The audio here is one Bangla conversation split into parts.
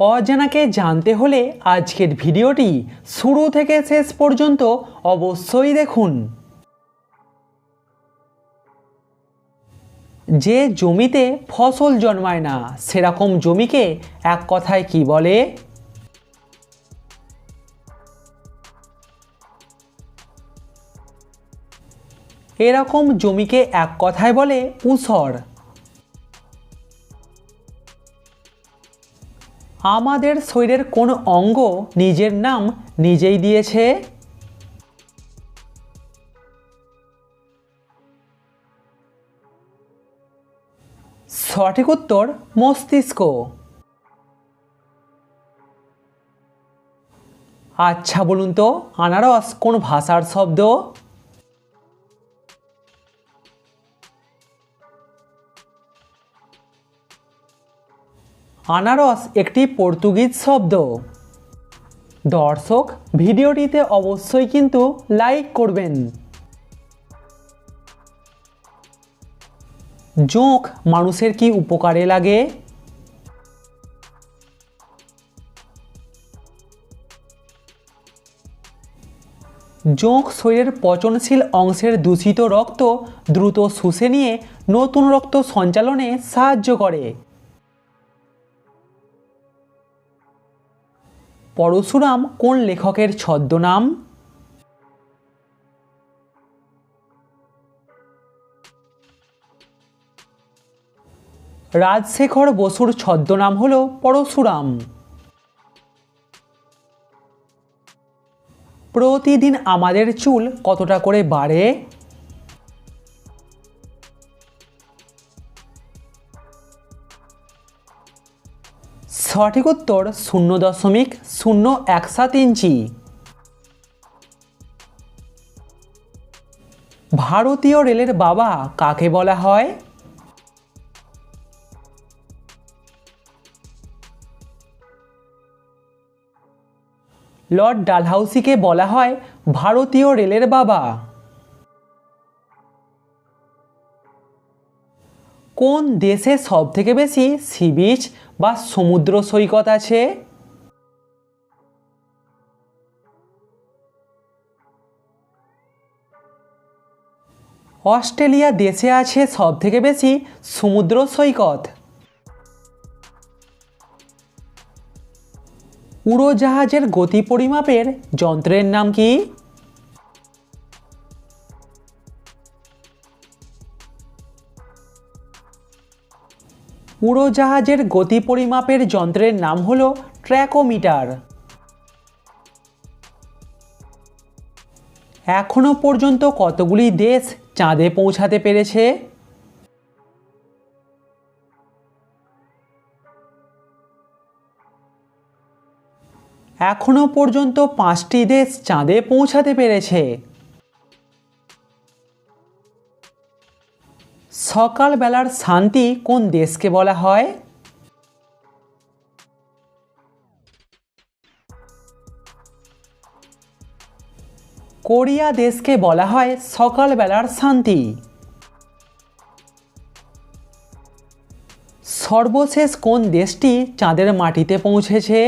অজানাকে জানতে হলে আজকের ভিডিওটি শুরু থেকে শেষ পর্যন্ত অবশ্যই দেখুন। যে জমিতে ফসল জন্মায় না, সেরকম জমিকে এক কথায় কি বলে? এরকম জমিকে এক কথায় বলে উসর। আমাদের শরীরের কোন অঙ্গ নিজের নাম নিজেই দিয়েছে? সঠিক উত্তর, মস্তিষ্ক। আচ্ছা বলুন তো, আনারস কোন ভাষার শব্দ? আনারস একটি পর্তুগিজ শব্দ। দর্শক, ভিডিওটিতে অবশ্যই কিন্তু লাইক করবেন। জোঁক মানুষের কি উপকারে লাগে? জোঁক শরীরের পচনশীল অংশের দূষিত রক্ত দ্রুত শুষে নিয়ে নতুন রক্ত সঞ্চালনে সাহায্য করে। পরশুরাম কোন লেখকের ছদ্মনাম? রাজশেখর বসুর ছদ্মনাম হল পরশুরাম। প্রতিদিন আমাদের চুল কতটা করে বাড়ে? সঠিক উত্তর শূন্য দশমিক শূন্য এক সাত ইঞ্চি। ভারতীয় রেলের বাবা কাকে বলা হয়? লর্ড ডালহাউসিকে বলা হয় ভারতীয় রেলের বাবা। কোন দেশে সব থেকে বেশি সি বিচ বা সমুদ্র সৈকত আছে? অস্ট্রেলিয়া দেশে আছে সব থেকে বেশি সমুদ্র সৈকত। উড়োজাহাজের গতি পরিমাপের যন্ত্রের নাম কি? উড়োজাহাজের গতি পরিমাপের যন্ত্রের নাম হল ট্র্যাকোমিটার। এখনও পর্যন্ত কতগুলি দেশ চাঁদে পৌঁছাতে পেরেছে? এখনও পর্যন্ত পাঁচটি দেশ চাঁদে পৌঁছাতে পেরেছে। সকালবেলার শান্তি কোন দেশকে বলা হয়? কোরিয়া দেশকে বলা হয় সকালবেলার শান্তি। সর্বশেষ কোন দেশটি চাঁদের মাটিতে পৌঁছেছে?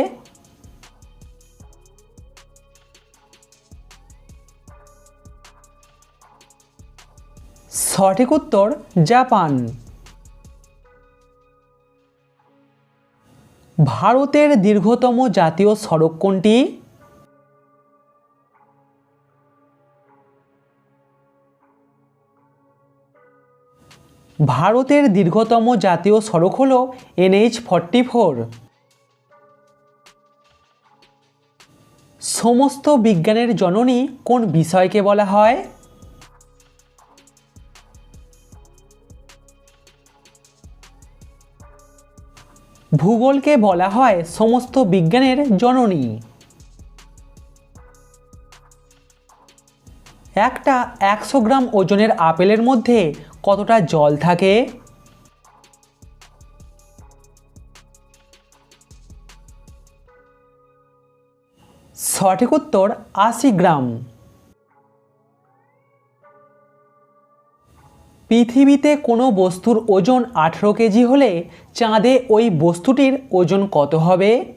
সঠিক উত্তর, জাপান। ভারতের দীর্ঘতম জাতীয় সড়ক কোনটি? ভারতের দীর্ঘতম জাতীয় সড়ক হল এনএইচ ফর্টি ফোর। সমস্ত বিজ্ঞানের জননী কোন বিষয়কে বলা হয়? ভূগোলকে বলা হয় সমস্ত বিজ্ঞানের জননী। একটা একশো গ্রাম ওজনের আপেলের মধ্যে কতটা জল থাকে? সঠিক উত্তর আশি গ্রাম। পৃথিবীতে কোনো বস্তুর ওজন আঠেরো কেজি হলে চাঁদে ওই বস্তুটির ওজন কত হবে?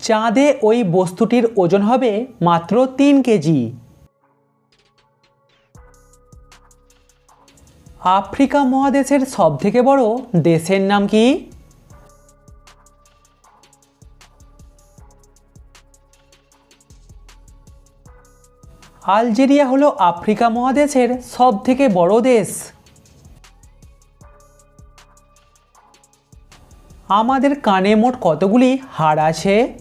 চাঁদে ওই বস্তুটির ওজন হবে মাত্র তিন কেজি। আফ্রিকা মহাদেশের সবথেকে বড় দেশের নাম কি? আলজেরিয়া হলো আফ্রিকা মহাদেশের সবথেকে বড় দেশ। আমাদের কানে মোট কতগুলি হাড় আছে?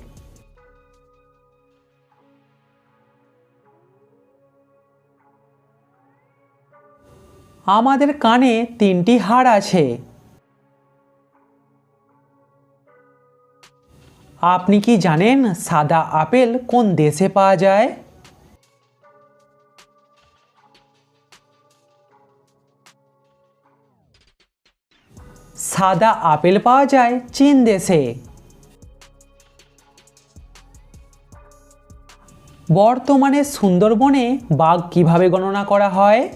আমাদের কানে তিনটি হাড় আছে। আপনি কি জানেন সাদা আপেল কোন দেশে পাওয়া যায়? সাদা আপেল পাওয়া যায় চীন দেশে। বর্তমানে সুন্দরবনে বাঘ কীভাবে গণনা করা হয়?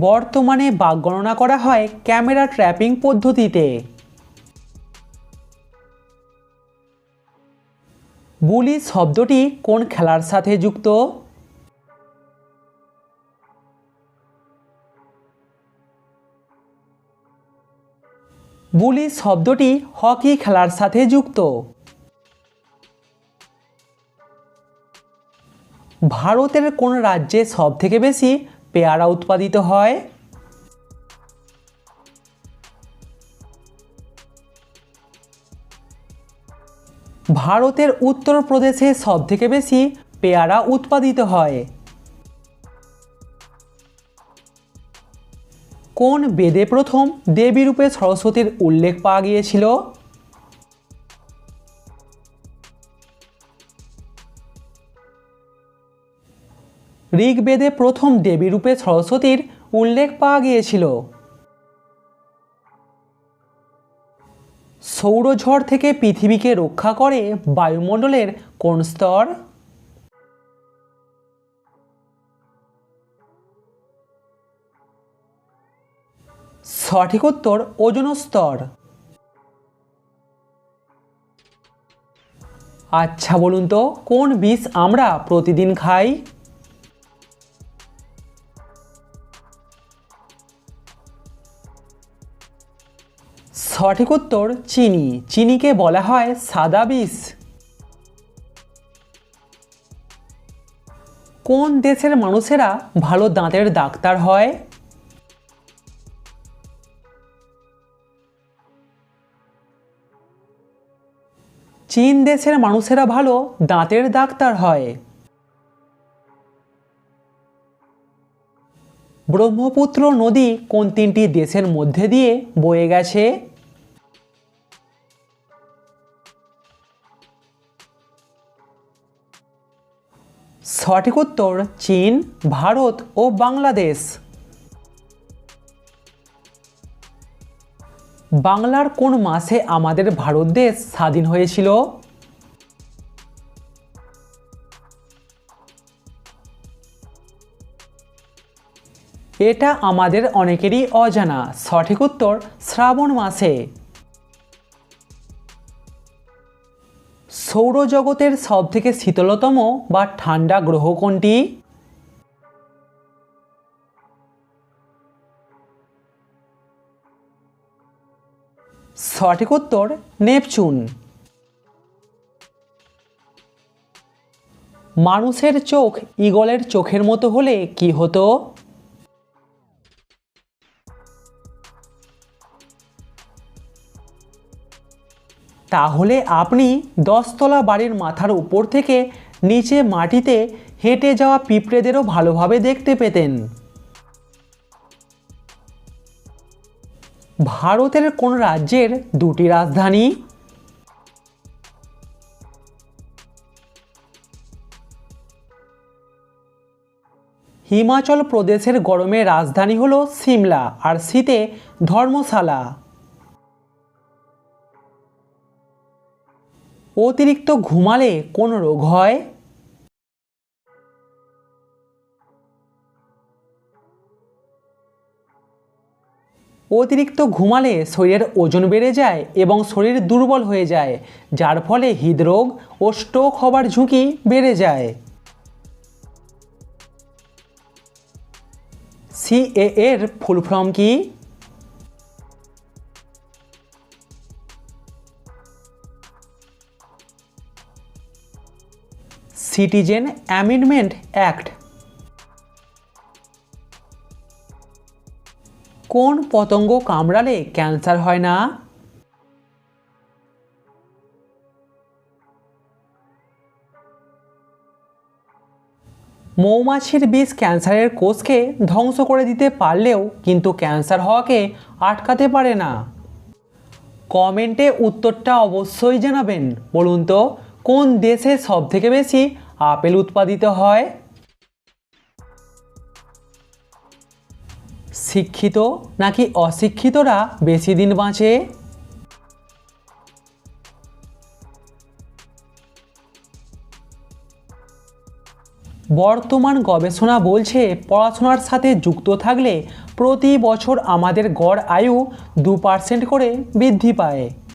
বর্তমানে বাঘ গণনা করা হয় ক্যামেরা ট্র্যাপিং পদ্ধতিতে। বুলি শব্দটি কোন খেলার সাথে যুক্ত? বুলি শব্দটি হকি খেলার সাথে যুক্ত। ভারতের কোন রাজ্যে সবথেকে বেশি পেয়ারা উৎপাদিত হয়? ভারতের উত্তরপ্রদেশে সবথেকে বেশি পেয়ারা উৎপাদিত হয়। কোন বেদে প্রথম দেবী রূপে সরস্বতীর উল্লেখ পাওয়া গিয়েছিল? ঋগ্বেদে প্রথম দেবী রূপে সরস্বতীর উল্লেখ পাওয়া গিয়েছিল। সৌরঝড় থেকে পৃথিবীকে রক্ষা করে বায়ুমণ্ডলের কোন স্তর? সঠিক উত্তর ওজন স্তর। আচ্ছা বলুন তো, কোন বিষ আমরা প্রতিদিন খাই? সঠিক উত্তর চিনি। চিনিকে বলা হয় সাদা বিষ কোন দেশের মানুষেরা ভালো দাঁতের ডাক্তার হয়? চীন দেশের মানুষেরা ভালো, দাঁতের ডাক্তার হয়। ব্রহ্মপুত্র নদী কোন তিনটি দেশের মধ্যে দিয়ে বয়ে গেছে? সঠিক উত্তর, চীন, ভারত ও বাংলাদেশ। বাংলার কোন মাসে আমাদের ভারত দেশ স্বাধীন হয়েছিল? এটা আমাদের অনেকেরই অজানা। সঠিক উত্তর শ্রাবণ মাসে। সৌরজগতের সবথেকে শীতলতম বা ঠান্ডা গ্রহ কোনটি? সঠিক উত্তর নেপচুন। মানুষের চোখ ঈগলের চোখের মতো হলে কি হতো? তাহলে আপনি দশতলা বাড়ির মাথার উপর থেকে নিচে মাটিতে হেঁটে যাওয়া পিঁপড়েদেরও ভালোভাবে দেখতে পেতেন। ভারতের কোন রাজ্যের দুটি রাজধানী? হিমাচল প্রদেশের গরমে রাজধানী হল সিমলা আর শীতে ধর্মশালা। অতিরিক্ত ঘুমালে কোন রোগ হয়? অতিরিক্ত ঘুমালে শরীরের ওজন বেড়ে যায় এবং শরীর দুর্বল হয়ে যায়, যার ফলে হৃদরোগ ও স্ট্রোক হবার ঝুঁকি বেড়ে যায়। সিএ এর ফুল ফর্ম কি? সিটিজেন অ্যামেন্ডমেন্ট অ্যাক্ট কোন পতঙ্গ কামড়ালে ক্যান্সার হয় না? মৌমাছির বিষ ক্যান্সারের কোষকে ধ্বংস করে দিতে পারলেও কিন্তু ক্যান্সার হওয়াকে আটকাতে পারে না। কমেন্টে উত্তরটা অবশ্যই জানাবেন। বলুন তো, কোন দেশে সব থেকে বেশি আপেল উৎপাদিত হয়? শিক্ষিত নাকি অশিক্ষিতরা বেশি দিন বাঁচে? বর্তমান গবেষণা বলছে পড়াশোনার সাথে যুক্ত থাকলে প্রতি বছর আমাদের গড় আয়ু দু পার্সেন্ট করে বৃদ্ধি পায়।